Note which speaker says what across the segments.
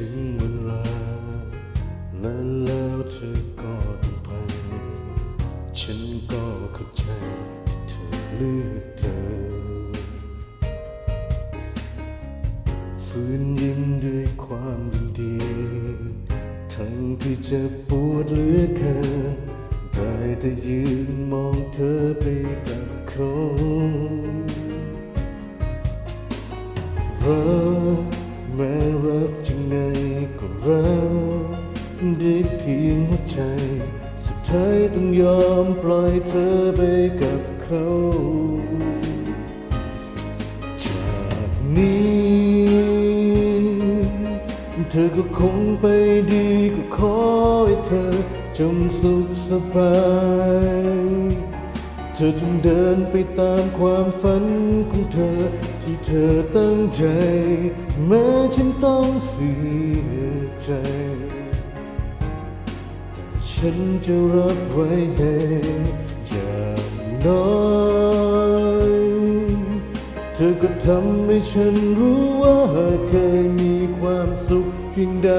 Speaker 1: ถึงเวลาและแล้วเธอก็ต้องไป ฉันก็เข้าใจเธอเลือกเธอฝืนยิ้มด้วยความยินดี ทั้งที่จะปวดเหลือเกินได้แต่ยืนมองเธอไปกับเขารักแม้รักจังไง รักได้เพียงหัวใจ สุดท้ายต้องยอมปล่อยเธอไปกับเขา จากนี้ เธอก็คงไปดีก็ขอให้เธอจงสุขสบาย เธอจงเดินไปตามความฝันของเธอที่เธอตั้งใจ แม้ฉันต้องเสียใจ แต่ฉันจะรับไว้ให้อย่างน้อยเธอก็ทำให้ฉันรู้ว่าเคยมีความสุขเพียงใด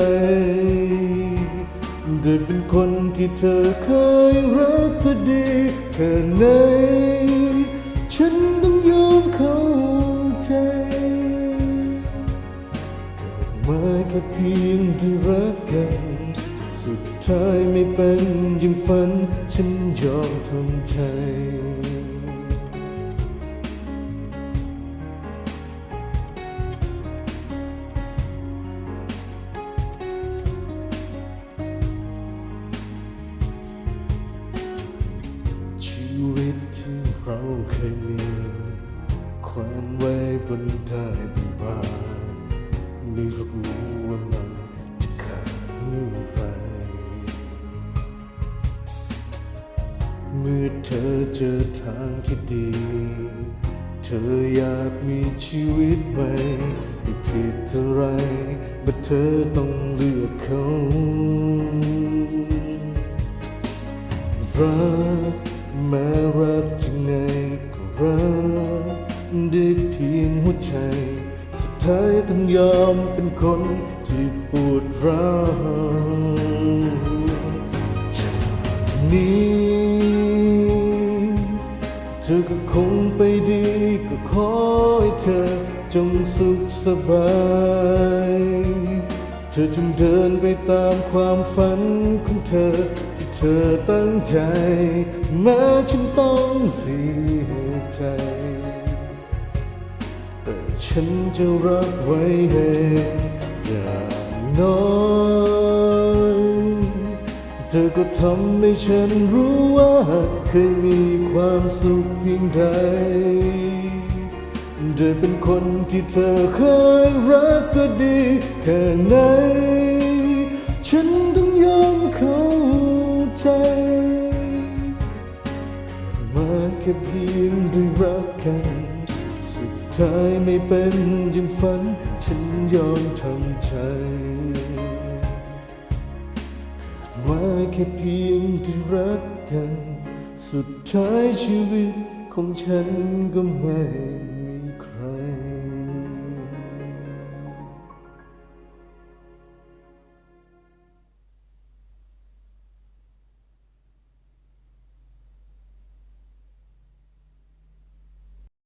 Speaker 1: โดยเป็นคนที่เธอเคยรักก็ดีแค่ไหนฉัน แค่เพียงที่รักกัน สุดท้ายไม่เป็นย่างฝัน ฉันยอมทำใจชีวิตที่เราเคยมีแขวนไว้บนได้เป็นบานไม่รู้ เธอเจอทางที่ดี เธออยากมีชีวิตใหม่ไม่ผิดอะไรแต่เธอต้องเลือกเขารักแม้รักจังไงก็รักได้เพียงหัวใจ สุดท้ายต้องยอมเป็นคนที่ปวดร้าวจากนี้ งไปดีก็ขอให้เธอจงสุขสบาย เธอจงเดินไปตามความฝันของเธอที่เธอตั้งใจ แม้ฉันต้องเสียใจ แต่ฉันจะรับไว้ให้อย่างน้อย เธอก็ทำให้ฉันรู้ว่าเคยมีความสุขเพียงใดโดยเป็นคนที่เธอเคยรักก็ดีแค่ไหน ฉันต้องยอมเข้าใจมาแค่เพียงด้วยรักกัน สุดท้ายไม่เป็นอย่างฝัน ฉันยอมทำใจ ค่เพียงที่รักกัน สุดท้ายชีวิตของฉันก็ไม่